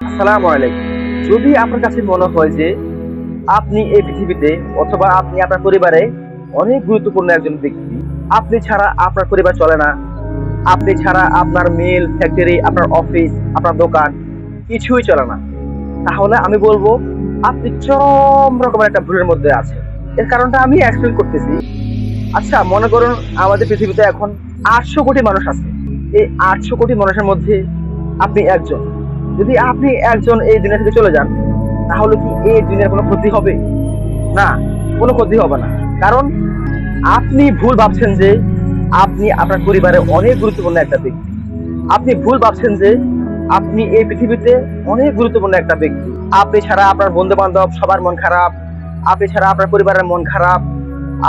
আসসালামু আলাইকুম। যদি আপনার কাছে মনে হয় যে আপনি এই পৃথিবীতে অথবা আপনি আপনার পরিবারে অনেক গুরুত্বপূর্ণ একজন ব্যক্তি, আপনি ছাড়া আপনার পরিবার চলে না। আপনি ছাড়া আপনার মিল ফ্যাক্টরি আপনার অফিস আপনার দোকান কিছুই চলে না। তাহলে আমি বলব, আপনি চরম রকমের একটা ভুলের মধ্যে আছেন। এর কারণটা আমি এক্সপ্লেন করতেছি। আচ্ছা মনে করুন আমাদের পৃথিবীতে এখন আটশো কোটি মানুষ আছে। এই আটশো কোটি মানুষের মধ্যে আপনি একজন। যদি আপনি একজন এই দুনিয়া থেকে চলে যান, তাহলে কি এই দুনিয়ার কোনো ক্ষতি হবে? না, কোনো ক্ষতি হবে না। কারণ আপনি ভুল ভাবছেন যে আপনি আপনার পরিবারে অনেক গুরুত্বপূর্ণ একটা ব্যক্তি। আপনি ভুল ভাবছেন যে আপনি এই পৃথিবীতে অনেক গুরুত্বপূর্ণ একটা ব্যক্তি। আপনি ছাড়া আপনার বন্ধু বান্ধব সবার মন খারাপ, আপনি ছাড়া আপনার পরিবারের মন খারাপ,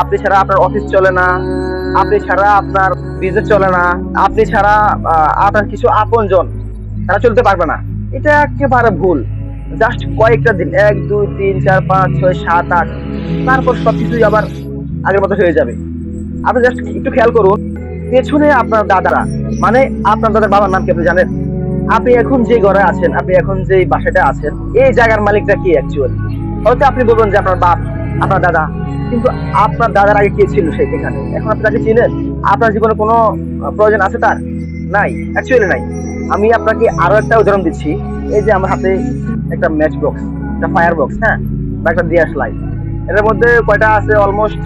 আপনি ছাড়া আপনার অফিস চলে না, আপনি ছাড়া আপনার বিজনেস চলে না, আপনি ছাড়া আপনার কিছু আপনজন, তারা চলতে পারবে না। এটা একেবারে ভুল। জাস্ট কয়েকটা দিন, এক, দুই, তিন, চার, পাঁচ, ছয়, সাত, আট, তারপর সবকিছুই আবার আগের মতো হয়ে যাবে। আপনি জাস্ট একটু খেয়াল করুন, পেছনে আপনার দাদারা মানে আপনার দাদার বাবার নাম কি আপনি জানেন? আপনি এখন যে ঘরে আছেন, আপনি এখন যে বাসাটা আছেন, এই জায়গার মালিকটা কি অ্যাকচুয়ালি হয়তো আপনি বলবেন যে আপনার বাপ, আপনার দাদা, কিন্তু আপনার দাদার আগে কে ছিল সেই এখানে? এখন আপনি তাকে চিনেন? আপনার জীবনে কোনো প্রয়োজন আছে তার? নাই অ্যাকচুয়ালি নাই। আমি আপনাকে আরও একটা উদাহরণ দিচ্ছি। এই যে আমার হাতে একটা ম্যাচ বক্স একটা ফায়ার বক্স হ্যাঁ? বা একটা দিয়াস লাইট এটার মধ্যে কয়টা আছে? অলমোস্ট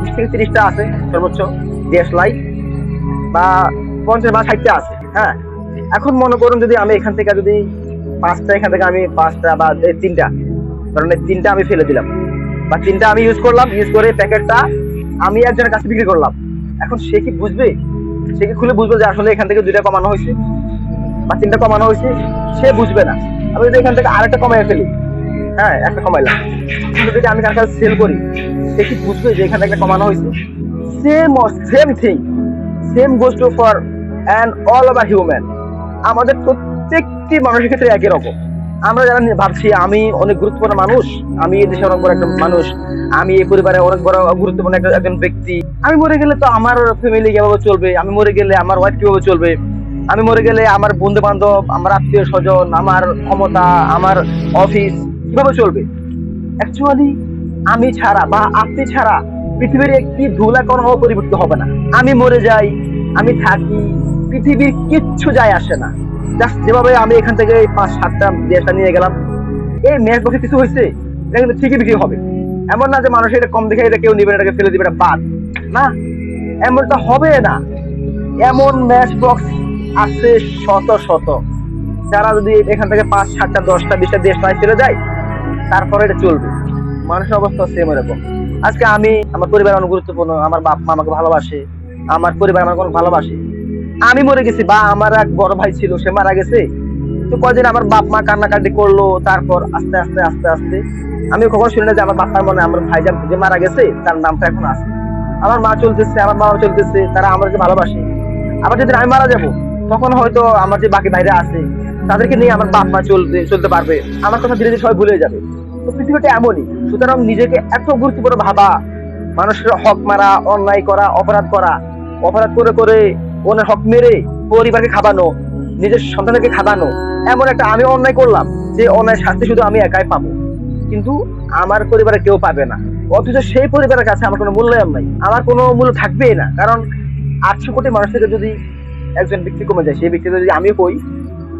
বিশ থেকে তিরিশটা আছে, সর্বোচ্চ দিয়াস লাইট বা পঞ্চাশ বা ষাটটা আছে হ্যাঁ? এখন মনে করুন যদি আমি এখান থেকে যদি পাঁচটা, এখান থেকে আমি পাঁচটা বা তিনটা কারণ তিনটা আমি ফেলে দিলাম। বা তিনটা আমি ইউজ করলাম ইউজ করে প্যাকেটটা আমি একজনের কাছে বিক্রি করলাম। এখন সে কি বুঝবে? সে কি খুলে বুঝবে যে আসলে এখান থেকে দুইটা কমানো হয়েছে? বা তিনটা কমানো হয়েছে, সে বুঝবে না। আমি যদি এখান থেকে আরেকটা কমাই ফেলি হ্যাঁ একটা কমাইলাম। কিন্তু যদি আমি কার সেল করি, সে কি বুঝবে যে এখানে একটা কমানো হয়েছে? Same same thing same goes to for and all over human আমাদের প্রত্যেকটি মানুষের ক্ষেত্রে একই রকম। আমরা যারা ভাবছি, আমি অনেক গুরুত্বপূর্ণ মানুষ, আমি এই দেশের অনেক বড় একটা মানুষ, আমি এই পরিবারে অনেক বড় গুরুত্বপূর্ণ একজন ব্যক্তি। আমি মরে গেলে তো আমার ফ্যামিলি কীভাবে চলবে? আমি মরে গেলে আমার ওয়াইফ কীভাবে চলবে? আমি মরে গেলে আমার বন্ধু বান্ধব আমার আত্মীয় স্বজন আমার ক্ষমতা, আমার অফিস, কীভাবে চলবে? অ্যাকচুয়ালি আমি ছাড়া বা আপনি ছাড়া পৃথিবীর একটি ধুলা কোনো পরিবর্তন হবে না। আমি মরে যাই, আমি থাকি, পৃথিবীর কিচ্ছু যায় আসে না। জাস্ট যেভাবে আমি এখান থেকে পাঁচ, সাতটা দেশটা নিয়ে গেলাম, এই ম্যাচ বসে কিছু হয়েছে, এটা কিন্তু ঠিকই বিক্রি হবে। এমন না যে মানুষ এটা কম দেখে এটা কেউ নিবে এটাকে ফেলে দিবে, এটা বাদ। না, এমনটা হবে না। এমন ম্যাচ বক্স আছে শত শত। যারা যদি এখান থেকে পাঁচ, সাতটা, দশটা, বিশটা দেশ ফেলে যায়, তারপরে এটা চলবে। মানুষের অবস্থা সেম এরকম। আজকে আমি, আমার পরিবার অনেক গুরুত্বপূর্ণ, আমার বাপ মা আমাকে ভালোবাসে, আমার পরিবার আমাকে অনেক ভালোবাসে। আমি মরে গেছি, বা আমার এক বড় ভাই ছিল, সে মারা গেছে। তো কয়দিন আমার বাপ মা কান্নাকাটি করল, তারপর আস্তে আস্তে আস্তে আস্তে। আমি কখনো শুনি না যে আমার বাপার মনে আমার ভাই যা- যে মারা গেছে, তার নামটা এখন আছে। আমার মা চলতেছে, আমার বাবা চলতেছে, তারা আমাকে ভালোবাসে। আবার যদি আমি মারা যাব তখন হয়তো আমার যে বাকি ভাইরা আছে, তাদেরকে নিয়ে আমার বাপ মা চলতে চলতে পারবে। আমার কথা ধীরে ধীরে সবাই ভুলে যাবে। তো পৃথিবীটা এমনই, সুতরাং নিজেকে এত গুরুত্বপূর্ণ ভাবা, মানুষের হক মারা, অন্যায় করা, অপরাধ করা, অপরাধ করে করে ওনার হক মেরে পরিবারকে খাবানো, নিজের সন্তানকে খাবানো, এমন একটা আমি অন্যায় করলাম যে অন্যায় শাস্তি শুধু আমি একাই পাবো। কিন্তু আমার পরিবারে কেউ পাবে না। অথচ সেই পরিবারের কাছে আমার কোনো মূল্যায়ন নাই। আমার কোনো মূল্য থাকবেই না। কারণ আটশো কোটি মানুষ থেকে যদি একজন ব্যক্তি কমে যায়, সেই ব্যক্তি যদি আমি হই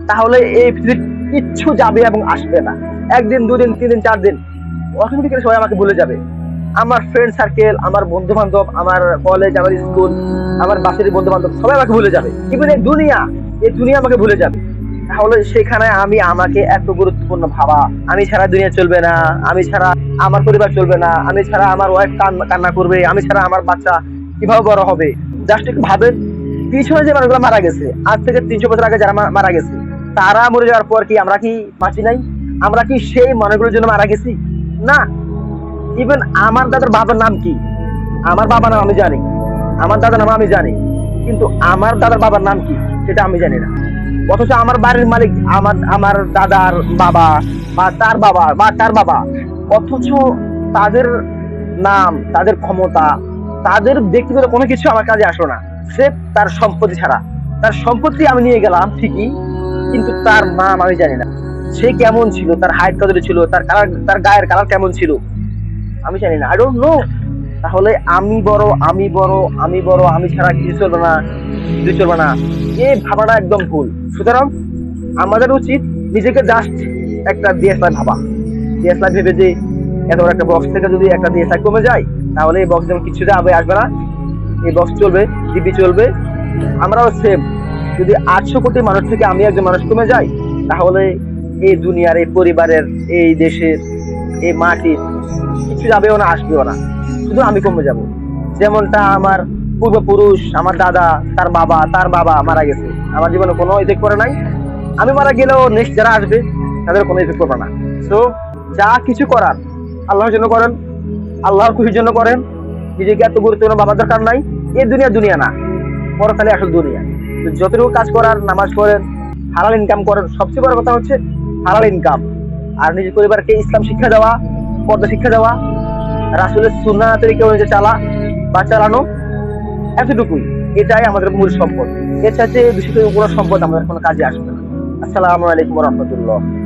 তাহলে এই পৃথিবীর কিচ্ছু যাবে এবং আসবে না। একদিন, দুদিন তিন দিন চার দিন অটোমেটিক্যালি সবাই আমাকে ভুলে যাবে। আমার ফ্রেন্ড সার্কেল আমার বন্ধু বান্ধব আমার কলেজ আমার স্কুল আমার বাসের বন্ধু বান্ধব সবাই আমাকে ভুলে যাবে। ইভেন এই দুনিয়া এই দুনিয়া আমাকে ভুলে যাবে। তাহলে সেখানে আমি, আমাকে এত গুরুত্বপূর্ণ ভাবা। আমি ছাড়া দুনিয়া চলবে না। আমি ছাড়া আমার পরিবার চলবে না। আমি ছাড়া আমার ওয়াইফ কান্না করবে। আমি ছাড়া আমার বাচ্চা কীভাবে বড় হবে? জাস্ট একটু ভাবেন। পিছনে যে মানুষগুলো মারা গেছে, আজ থেকে তিনশো বছর আগে যারা মারা গেছে, তারা মরে যাওয়ার পর কি আমরা কি বাঁচি নাই? আমরা কি সেই মানুষগুলোর জন্য মারা গেছি? না। ইভেন আমার দাদার বাবার নাম কি? আমার বাবার নাম আমি জানি। আমার দাদার নাম আমি জানি। কিন্তু আমার দাদার বাবার নাম কি? সেটা আমি জানি না। অথচ আমার বাড়ির মালিক আমার আমার দাদার বাবা বা তার বাবা বা তার বাবা, অথচ তাদের নাম, তাদের ক্ষমতা, তাদের ব্যক্তিগত কোনো কিছু আমার কাজে আসলো না। সে তার সম্পত্তি ছাড়া। তার সম্পত্তি আমি নিয়ে গেলাম ঠিকই, কিন্তু তার নাম আমি জানি না। সে কেমন ছিল, তার হাইট কত ছিল, তার কালার তার গায়ের কালার কেমন ছিল, আমি জানি না। আই ডোন্ট নো তাহলে আমি বড় আমি বড় আমি বড়, আমি ছাড়া কিছু চলবে না, কিছু চলবে না। এই ভাবাটা একদম ভুল। সুতরাং আমাদের উচিত নিজেকে জাস্ট একটা ডিএসএলআর ভাবা। ডিএসএলআর ভেবে যে এত একটা বক্স থেকে যদি একটা ডিএসএলআর কমে যায়, তাহলে এই বক্স যেমন কিছু যাবে আসবে না। এই বক্স চলবে টিভি চলবে। আমরাও সেম যদি আটশো কোটি মানুষ থেকে আমি একজন মানুষ কমে যাই, তাহলে এই দুনিয়ার, এই পরিবারের, এই দেশের, এই মাটির কিছু যাবেও না, আসবেও না। শুধু আমি কমে যাব। যেমনটা আমার পূর্বপুরুষ, আমার দাদা, তার বাবা তার বাবা মারা গেছে। আমার জীবনে কোনো ইফেক্ট করে নাই। আমি মারা গেলেও নেক্সট যারা আসবে, তাদের কোনো ইফেক্ট করবে না। সো যা কিছু করার, আল্লাহর জন্য করেন। আল্লাহর খুশির জন্য করেন। নিজেকে এত গুরুত্বপূর্ণ বাবার দরকার নাই। এই দুনিয়া দুনিয়া না। পরকালে আসল দুনিয়া। যতটুকু কাজ করার, নামাজ পড়েন, হালাল ইনকাম করেন, সবচেয়ে বড় কথা হচ্ছে হালাল ইনকাম আর নিজের পরিবারকে ইসলাম শিক্ষা দেওয়া পর্দা শিক্ষা দেওয়া, রাসুলের সুন্না তরিকা অনুযায়ী চালা বা চালানো, এতটুকুই। এটাই আমাদের মূল সম্পদ। এর সাথে বেশি করে কোনো সম্পদ আমাদের কোনো কাজে আসবে না। আসসালামু আলাইকুম রহমতুল্লাহ।